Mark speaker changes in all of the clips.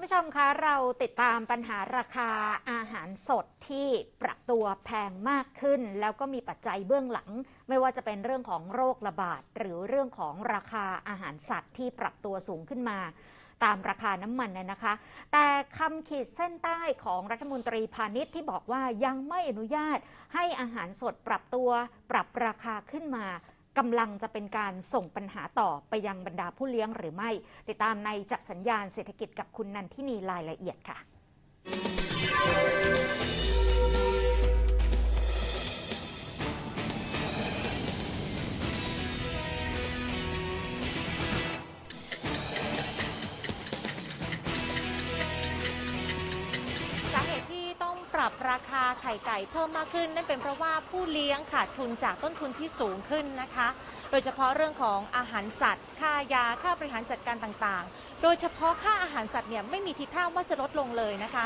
Speaker 1: คุณผู้ชมคะเราติดตามปัญหาราคาอาหารสดที่ปรับตัวแพงมากขึ้น แล้วก็มีปัจจัยเบื้องหลัง ไม่ว่าจะเป็นเรื่องของโรคระบาด หรือเรื่องของราคาอาหารสัตว์ที่ปรับตัวสูงขึ้นมา ตามราคาน้ำมันน่ยนะคะ แต่คำขีดเส้นใต้ของรัฐมนตรีพาณิชย์ที่บอกว่ายังไม่อนุญาตให้อาหารสดปรับตัวปรับราคาขึ้นมา กำลังจะเป็นการส่งปัญหาต่อไปยังบรรดาผู้เลี้ยงหรือไม่ ติดตามในจับสัญญาณเศรษฐกิจกับคุณนันทินีรายละเอียดค่ะ
Speaker 2: รับราคาไข่ไก่เพิ่มมากขึ้น นั่นเป็นเพราะว่าผู้เลี้ยงขาดทุนจากต้นทุนที่สูงขึ้นนะคะ โดยเฉพาะเรื่องของอาหารสัตว์ ค่ายา ค่าบริหารจัดการต่างๆ โดยเฉพาะค่าอาหารสัตว์เนี่ยไม่มีทิศทางว่าจะลดลงเลยนะคะ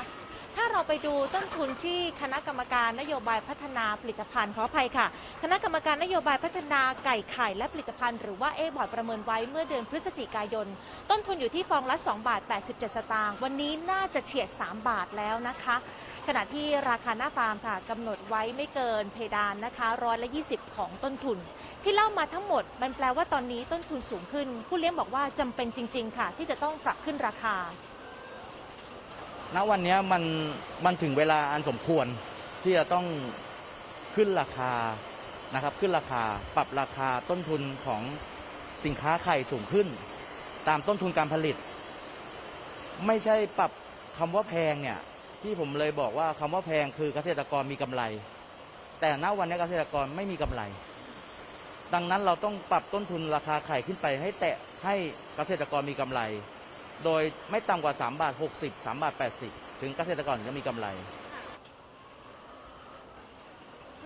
Speaker 2: ถ้าเราไปดูต้นทุนที่คณะกรรมการนโยบายพัฒนาผลิตภัณฑ์ขออภัยค่ะ คณะกรรมการนโยบายพัฒนาไก่ไข่และผลิตภัณฑ์หรือว่าเอบอร์ดประเมินไว้เมื่อเดือนพฤศจิกายน ต้นทุนอยู่ที่ฟองละ2บาท87 สตางค์ วันนี้น่าจะเฉียด 3 บาทแล้วนะคะ ขณะที่ราคาหน้าฟาร์มค่ะกำหนดไว้ไม่เกินเพดานนะคะร้อยละ 20 ของต้นทุน ที่เล่ามาทั้งหมด มันแปลว่าตอนนี้ต้นทุนสูงขึ้น ผู้เลี้ยงบอกว่าจำเป็นจริง ๆ ค่ะ ที่จะต้องปรับขึ้นราคา
Speaker 3: ณวันนี้มันมันถึงเวลาอันสมควรที่จะต้องขึ้นราคานะครับขึ้นราคาปรับราคาต้นทุนของสินค้าไข่สูงขึ้น ตามต้นทุนการผลิต ไม่ใช่ปรับคำว่าแพงเนี่ย ที่ผมเลยบอกว่าคำว่าแพงคือเกษตรกรมีกำไร แต่ณวันนี้เกษตรกรไม่มีกำไร ดังนั้นเราต้องปรับต้นทุนราคาไข่ขึ้นไป ให้แตะให้เกษตรกรมีกำไร โดยไม่ต่ำกว่า3บาท60 3บาท80 ถึงเกษตรกรจะมีกำไร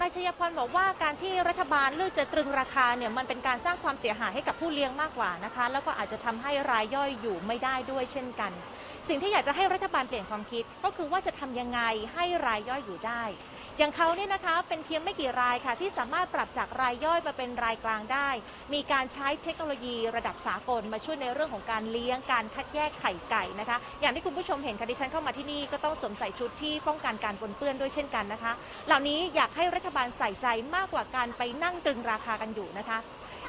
Speaker 2: นายชยพรบอกว่าการที่รัฐบาลเลือกจะตรึงราคาเนี่ยมันเป็นการสร้างความเสียหายให้กับผู้เลี้ยงมากกว่านะคะ แล้วก็อาจจะทำให้รายย่อยอยู่ไม่ได้ด้วยเช่นกัน สิ่งที่อยากจะให้รัฐบาลเปลี่ยนความคิด ก็คือว่าจะทำยังไงให้รายย่อยอยู่ได้ อย่างเขาเนี่ยนะคะเป็นเพียงไม่กี่รายค่ะ ที่สามารถปรับจากรายย่อยมาเป็นรายกลางได้ มีการใช้เทคโนโลยีระดับสากลมาช่วยในเรื่องของการเลี้ยงการคัดแยกไข่ไก่นะคะ อย่างที่คุณผู้ชมเห็นค่ะดิฉันเข้ามาที่นี่ก็ต้องสวมใส่ชุดที่ป้องกันการปนเปื้อนด้วยเช่นกันนะคะ เหล่านี้อยากให้รัฐบาลใส่ใจมากกว่าการไปนั่งตรึงราคากันอยู่นะคะ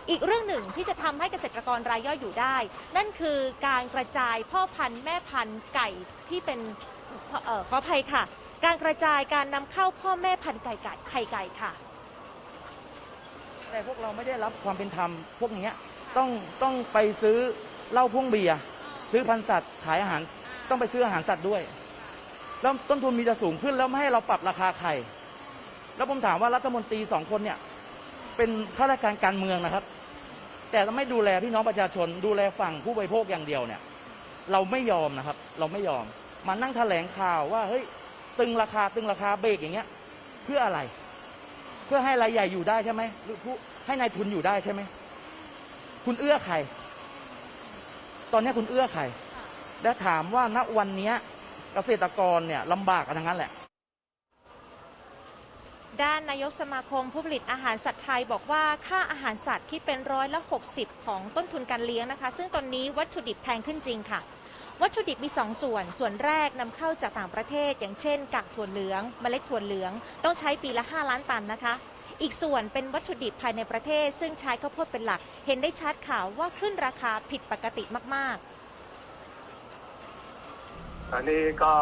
Speaker 2: อีกเรื่องหนึ่งที่จะทำให้เกษตรกรรายย่อยอยู่ได้ นั่นคือการกระจายพ่อพันธุ์แม่พันธุ์ไก่ที่เป็นขออภัยค่ะ การกระจายการนำเข้าพ่อแม่พันธุ์ไก่ไก่ไข่ไก่ค่ะ
Speaker 3: แต่พวกเราไม่ได้รับความเป็นธรรมพวกเนี้ยต้องต้องไปซื้อเหล้าพ่วงเบียร์ซื้อพันธุ์สัตว์ขายอาหารต้องไปซื้ออาหารสัตว์ด้วย แล้วต้นทุนมีจะสูงขึ้นแล้วไม่ให้เราปรับราคาไข่ แล้วผมถามว่ารัฐมนตรีสองคนเนี่ยเป็นข้าราชการการเมืองนะครับ แต่ไม่ดูแลพี่น้องประชาชน ดูแลฝั่งผู้บริโภคอย่างเดียวเนี่ย เราไม่ยอมนะครับ เราไม่ยอมมานั่งแถลงข่าวว่าเฮ้ย ตึงราคาตึงราคาเบรกอย่างเงี้ย เพื่ออะไร เพื่อให้รายใหญ่อยู่ได้ใช่ไหมหรือผู้ให้นายทุนอยู่ได้ใช่ไหมคุณเอื้อใคร ตอนนี้คุณเอื้อใครและถามว่าณวันนี้เกษตรกรเนี่ยลำบากกันทั้งนั้นแหละ
Speaker 2: ด้านนายกสมาคมผู้ผลิตอาหารสัตว์ไทยบอกว่าค่าอาหารสัตว์คิดเป็นร้อยละ 60 ของต้นทุนการเลี้ยงนะคะ ซึ่งตอนนี้วัตถุดิบแพงขึ้นจริงค่ะ วัตถุดิบมี 2 ส่วน ส่วนแรกนำเข้าจากต่างประเทศ อย่างเช่นกากถั่วเหลือง เมล็ดถั่วเหลือง ต้องใช้ปีละ 5 ล้านตันนะคะ อีกส่วนเป็นวัตถุดิบภายในประเทศ ซึ่งใช้ข้าวโพดเป็นหลัก เห็นได้ชัดข่าวว่าขึ้นราคาผิดปกติมาก
Speaker 4: อันนี้ก็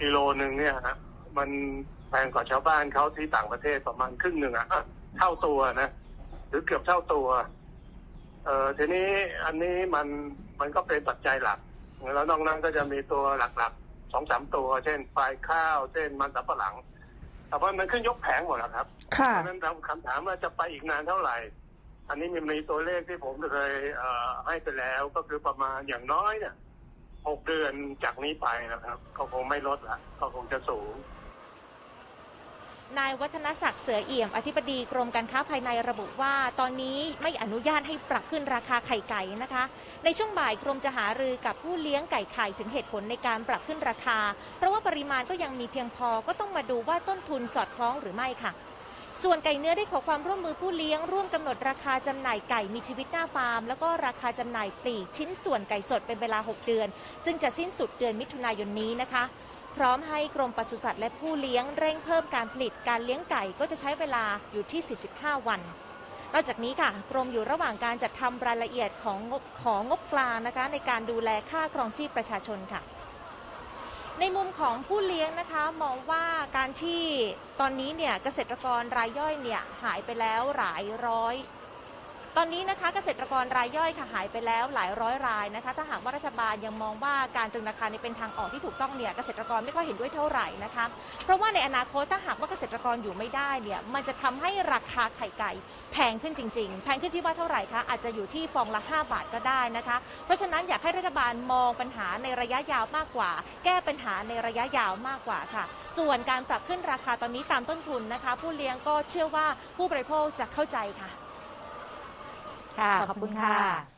Speaker 4: กิโลหนึ่งเนี่ยฮะมันแพงกว่าชาวบ้านเขาที่ต่างประเทศประมาณครึ่งหนึ่งอะเท่าตัวนะ หรือเกือบเท่าตัว เอ่อทีนี้อันนี้มันมันก็เป็นปัจจัยหลัก แล้วนอกนั้นก็จะมีตัวหลักๆสองสามตัว เช่นปลายข้าว เช่นมันสำปะหลังแต่ว่ามันขึ้นยกแผงหมดแล้วครับ
Speaker 5: ค่ะ
Speaker 4: เพราะฉะนั้นคำถามว่าจะไปอีกนานเท่าไหร่ อันนี้มันมีตัวเลขที่ผมเคยเอ่อให้ไปแล้วก็คือประมาณอย่างน้อยเนี่ยหกเดือนจากนี้ไปนะครับ ก็คงไม่ลดละก็คงจะสูง
Speaker 2: ๆ นายวัฒนศักดิ์เสือเอี่ยม อธิบดีกรมการค้าภายในระบุว่า ตอนนี้ไม่อนุญาตให้ปรับขึ้นราคาไข่ไก่นะคะ ในช่วงบ่ายกรมจะหารือกับผู้เลี้ยงไก่ไข่ถึงเหตุผลในการปรับขึ้นราคา เพราะว่าปริมาณก็ยังมีเพียงพอก็ต้องมาดูว่าต้นทุนสอดคล้องหรือไม่ค่ะ ส่วนไก่เนื้อได้ขอความร่วมมือผู้เลี้ยงร่วมกำหนดราคาจำหน่ายไก่มีชีวิตหน้าฟาร์ม แล้วก็ราคาจำหน่ายปลีกชิ้นส่วนไก่สดเป็นเวลา 6 เดือน ซึ่งจะสิ้นสุดเดือนมิถุนายนนี้นะคะ พร้อมให้กรมปศุสัตว์และผู้เลี้ยงเร่งเพิ่มการผลิตการเลี้ยงไก่ก็จะใช้เวลาอยู่ที่ 45 วันนอกจากนี้ค่ะกรมอยู่ระหว่างการจัดทำรายละเอียดของงบของงบกลางนะคะ ในการดูแลค่าครองชีพประชาชนค่ะ ในมุมของผู้เลี้ยงนะคะมองว่าการที่ตอนนี้เนี่ยเกษตรกรรายย่อยเนี่ยหายไปแล้วหลายร้อย ตอนนี้นะคะเกษตรกรรายย่อยค่ะหายไปแล้วหลายร้อยรายนะคะ ถ้าหากว่ารัฐบาลยังมองว่าการตรึงราคานี้เป็นทางออกที่ถูกต้องเนี่ยเกษตรกรไม่ค่อยเห็นด้วยเท่าไหร่นะคะ เพราะว่าในอนาคตถ้าหากว่าเกษตรกรอยู่ไม่ได้เนี่ยมันจะทำให้ราคาไข่ไก่แพงขึ้นจริง ๆ แพงขึ้นที่ว่าเท่าไหร่คะอาจจะอยู่ที่ฟองละ 5 บาทก็ได้นะคะ เพราะฉะนั้นอยากให้รัฐบาลมองปัญหาในระยะยาวมากกว่า แก้ปัญหาในระยะยาวมากกว่าค่ะ ส่วนการปรับขึ้นราคาตอนนี้ตามต้นทุนนะคะ ผู้เลี้ยงก็เชื่อว่าผู้บริโภคจะเข้าใจค่ะ
Speaker 1: ค่ะขอบคุณค่ะ